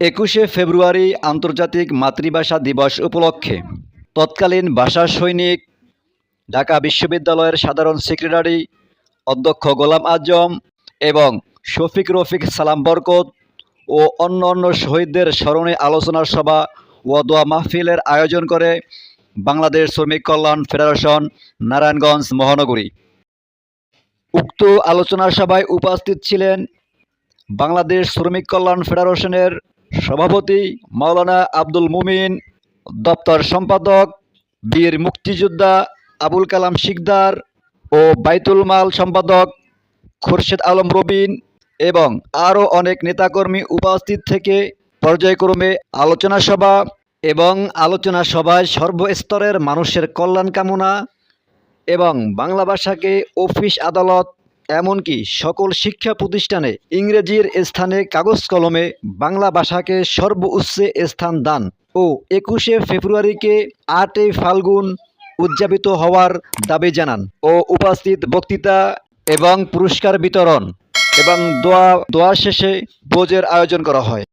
একুশে ফেব্রুয়ারি আন্তর্জাতিক মাতৃভাষা দিবস উপলক্ষে তৎকালীন ভাষা সৈনিক, ঢাকা বিশ্ববিদ্যালয়ের সাধারণ সেক্রেটারি অধ্যক্ষ গোলাম আজম এবং শফিক রফিক সালাম বরকত ও অন্য অন্য শহীদদের স্মরণে আলোচনা সভা ও দোয়া মাহফিলের আয়োজন করে বাংলাদেশ শ্রমিক কল্যাণ ফেডারেশন, নারায়ণগঞ্জ মহানগরী। উক্ত আলোচনা সভায় উপস্থিত ছিলেন বাংলাদেশ শ্রমিক কল্যাণ ফেডারেশনের সভাপতি মাওলানা আব্দুল মুমিন, দপ্তর সম্পাদক বীর মুক্তিযোদ্ধা আবুল কালাম শিকদার ও বাইতুল মাল সম্পাদক খুরশেদ আলম রবিন এবং আরও অনেক নেতাকর্মী উপস্থিত থেকে পর্যায়ক্রমে আলোচনা সভা এবং আলোচনা সভায় সর্বস্তরের মানুষের কল্যাণ কামনা এবং বাংলা ভাষাকে অফিস আদালত এমনকি সকল শিক্ষা প্রতিষ্ঠানে ইংরেজির স্থানে কাগজ কলমে বাংলা ভাষাকে সর্বোচ্চে স্থান দান ও একুশে ফেব্রুয়ারিকে আটই ফাল্গুন উদযাপিত হওয়ার দাবি জানান ও উপস্থিত বক্তৃতা এবং পুরস্কার বিতরণ এবং দোয়া দোয়া শেষে ভোজের আয়োজন করা হয়।